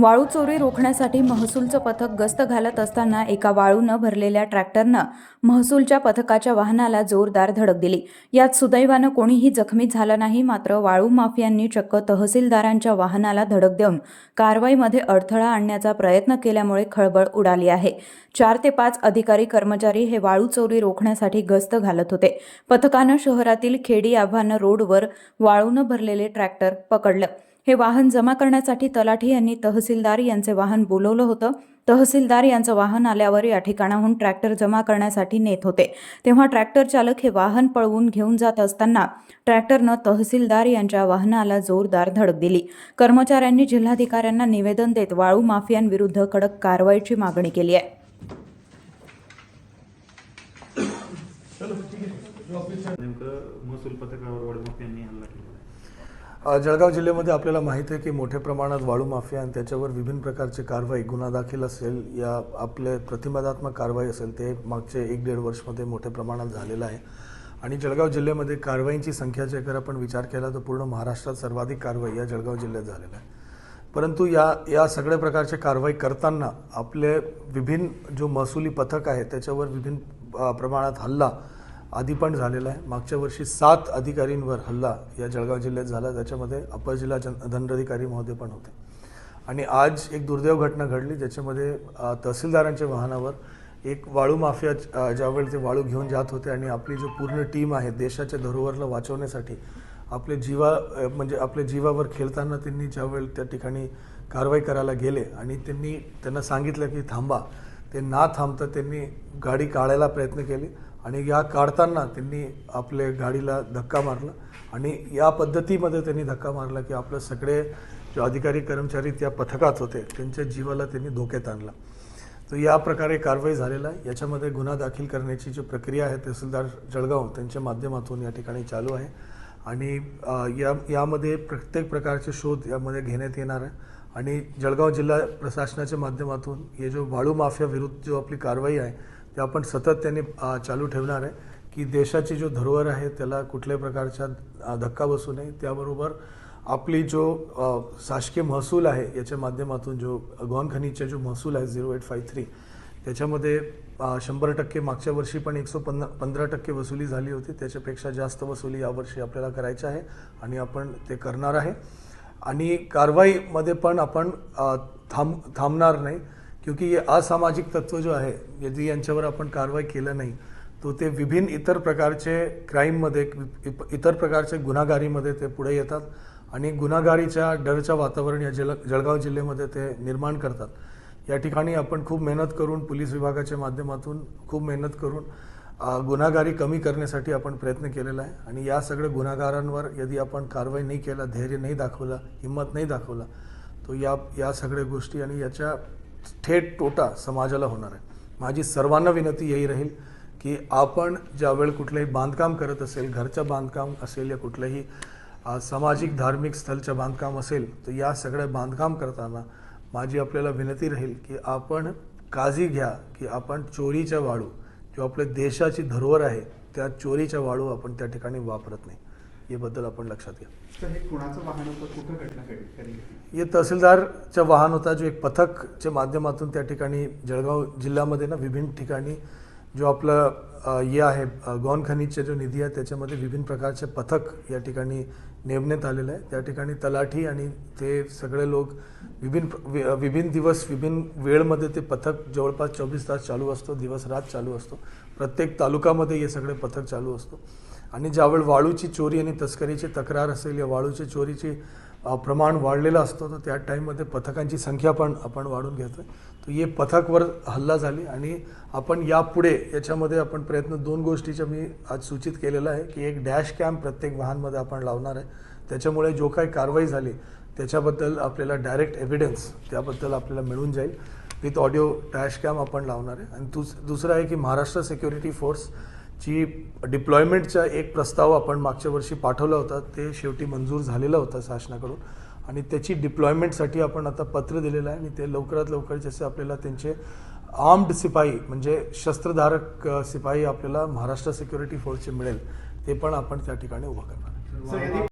वाळू चोरी रोखण्यासाठी महसूलचं पथक गस्त घालत असताना एका वाळूनं भरलेल्या ट्रॅक्टरनं महसूलच्या पथकाच्या वाहनाला जोरदार धडक दिली. यात सुदैवानं कोणीही जखमी झालं नाही मात्र वाळू माफियांनी चक्क तहसीलदारांच्या वाहनाला धडक देऊन कारवाईमध्ये अडथळा आणण्याचा प्रयत्न केल्यामुळे खळबळ उडाली आहे. चार ते पाच अधिकारी कर्मचारी हे वाळू चोरी रोखण्यासाठी गस्त घालत होते. पथकानं शहरातील खेडी आव्हानं रोडवर वाळूनं भरलेले ट्रॅक्टर पकडलं. हे वाहन जमा करण्यासाठी तलाठी यांनी तहसीलदार यांचे वाहन बोलवलं होतं. तहसीलदार यांचं वाहन आल्यावर या ठिकाणाहून ट्रॅक्टर जमा करण्यासाठी नेत होते. तेव्हा ट्रॅक्टर चालक हे वाहन पळवून घेऊन जात असताना ट्रॅक्टरनं तहसीलदार यांच्या वाहनाला जोरदार धडक दिली. कर्मचाऱ्यांनी जिल्हाधिकाऱ्यांना निवेदन देत वाळू माफियांविरुद्ध कडक कारवाईची मागणी केली आहे. नेमकं महसूल पथकावर वाढमाफ यांनी हल्ला केला. जळगाव जिल्ह्यामध्ये आपल्याला माहीत आहे की मोठ्या प्रमाणात वाळू माफिया आणि त्याच्यावर विभिन्न प्रकारची कारवाई गुन्हा दाखल असेल या आपले प्रतिबंधात्मक कारवाई असेल ते मागचे एक दीड वर्षमध्ये मोठ्या प्रमाणात झालेलं आहे. आणि जळगाव जिल्ह्यामध्ये कारवाईंची संख्या जर जर आपण विचार केला तर पूर्ण महाराष्ट्रात सर्वाधिक कारवाई या जळगाव जिल्ह्यात झालेल्या आहे परंतु या या सगळ्या प्रकारच्या कारवाई करताना आपले विभिन्न जो महसुली पथक आहे त्याच्यावर विभिन्न प्रमाणात हल्ला आधी पण झालेला आहे. मागच्या वर्षी सात अधिकारींवर हल्ला या जळगाव जिल्ह्यात झाला. त्याच्यामध्ये अपर जिल्हा जन दंडाधिकारी महोदय पण होते. आणि आज एक दुर्दैव घटना घडली ज्याच्यामध्ये तहसीलदारांच्या वाहनावर एक वाळू माफिया ज्यावेळी ते वाळू घेऊन जात होते आणि आपली जो पूर्ण टीम आहे देशाच्या धरोहरला वाचवण्यासाठी आपले जीवा म्हणजे आपल्या जीवावर खेळताना त्यांनी ज्यावेळी त्या ठिकाणी कारवाई करायला गेले आणि त्यांनी त्यांना सांगितलं की थांबा ते ना थांबता त्यांनी गाडी काढायला प्रयत्न केले. आणि या काढताना त्यांनी आपल्या गाडीला धक्का मारला आणि या पद्धतीमध्ये त्यांनी धक्का मारला की आपलं सगळे जे अधिकारी कर्मचारी त्या पथकात होते त्यांच्या जीवाला त्यांनी धोक्यात आणला. तर या प्रकारे कारवाई झालेला आहे. याच्यामध्ये गुन्हा दाखल करण्याची जी प्रक्रिया आहे तहसीलदार जळगाव त्यांच्या माध्यमातून या ठिकाणी चालू आहे. आणि या यामध्ये प्रत्येक प्रकारचे शोध यामध्ये घेण्यात येणार आहे. आणि जळगाव जिल्हा प्रशासनाच्या माध्यमातून हे जो वाळू माफिया विरुद्ध जो आपली कारवाई आहे ते आपण सातत्याने त्यांनी चालू ठेवणार आहे की देशाची जो धरोहर आहे त्याला कुठल्याही प्रकारचा धक्का बसू नये. त्याबरोबर आपली जो शासकीय महसूल आहे याच्या माध्यमातून जो गॉनखनीचा जो महसूल आहे झिरो एट फाय थ्री त्याच्यामध्ये शंभर टक्के मागच्या वर्षी पण एकशे पन्ना पंधरा टक्के वसुली झाली होती. त्याच्यापेक्षा जास्त वसुली यावर्षी आपल्याला करायची आहे आणि आपण ते करणार आहे. आणि कारवाईमध्ये पण आपण थांब थांबणार नाही. क्योंकि ये असामाजिक तत्व जो आहे यदि यांच्यावर आपण कारवाई केलं नाही तो ते विभिन्न इतर प्रकारचे क्राईममध्ये इतर प्रकारचे गुन्हागारीमध्ये ते पुढे येतात आणि गुन्हागारीच्या डरच्या वातावरण या जल जळगाव जिल्ह्यामध्ये ते निर्माण करतात. या ठिकाणी आपण खूप मेहनत करून पोलीस विभागाच्या माध्यमातून खूप मेहनत करून गुन्हागारी कमी करण्यासाठी आपण प्रयत्न केलेला आहे आणि या सगळ्या गुन्हागारांवर यदि आपण कारवाई नाही केला धैर्य नाही दाखवला हिंमत नाही दाखवला तो या या सगळ्या गोष्टी आणि याच्या थेट तोटा समाजाला होणार आहे. माझी सर्वांना विनंती यही राहील की आपण ज्यावेळी कुठलंही बांधकाम करत असेल घरचं बांधकाम असेल या कुठलंही सामाजिक धार्मिक स्थलचं बांधकाम असेल तर या सगळ्या बांधकाम करताना माझी आपल्याला विनंती राहील की आपण काळजी घ्या की आपण चोरीच्या वाळू जो आपल्या देशाची धरोहर आहे त्या चोरीच्या वाळू आपण त्या ठिकाणी वापरत नाही. याबद्दल आपण लक्षात घ्या. हे कुणाचं वाहन होतं? कुठं घटना घडली? घडली? हे तहसीलदारचं वाहन होता जो एक पथकच्या माध्यमातून त्या ठिकाणी जळगाव जिल्ह्यामध्ये ना विभिन्न ठिकाणी जो आपलं हे आहे गौन खनिजचा जो निधी आहे त्याच्यामध्ये विभिन्न प्रकारचे पथक या ठिकाणी नेमण्यात आलेलं आहे. त्या ठिकाणी तलाठी आणि ते सगळे लोक विभिन्न विभिन्न दिवस विभिन्न वेळमध्ये ते पथक जवळपास चोवीस तास चालू असतो दिवस रात चालू असतो. प्रत्येक तालुक्यामध्ये हे सगळे पथक चालू असतो. आणि ज्यावेळी वाळूची चोरी आणि तस्करीची तक्रार असेल या वाळूची चोरीची प्रमाण वाढलेलं असतं तर त्या टाईममध्ये पथकांची संख्या पण आपण वाढून घेतोय. तर हे पथकवर हल्ला झाली आणि आपण यापुढे याच्यामध्ये आपण प्रयत्न दोन गोष्टीच्या मी आज सूचित केलेला आहे की एक डॅश कॅम्प प्रत्येक वाहनमध्ये आपण लावणार आहे. त्याच्यामुळे जो काही कारवाई झाली त्याच्याबद्दल आपल्याला डायरेक्ट एव्हिडन्स त्याबद्दल आपल्याला मिळून जाईल. विथ ऑडिओ डॅश कॅम आपण लावणार आहे. आणि दुस दुसरं आहे की महाराष्ट्र सिक्युरिटी फोर्स ची डिप्लॉयमेंटचा एक प्रस्ताव आपण मागच्या वर्षी पाठवला होता ते शेवटी मंजूर झालेला होता शासनाकडून. आणि त्याची डिप्लॉयमेंटसाठी आपण आता पत्र दिलेलं आहे आणि ते लवकरात लवकर जसे आपल्याला त्यांचे आर्म्ड सिपाही म्हणजे शस्त्रधारक सिपाई सिपाही आपल्याला महाराष्ट्र सिक्युरिटी फोर्सचे मिळेल ते पण आपण त्या ठिकाणी उभं करणार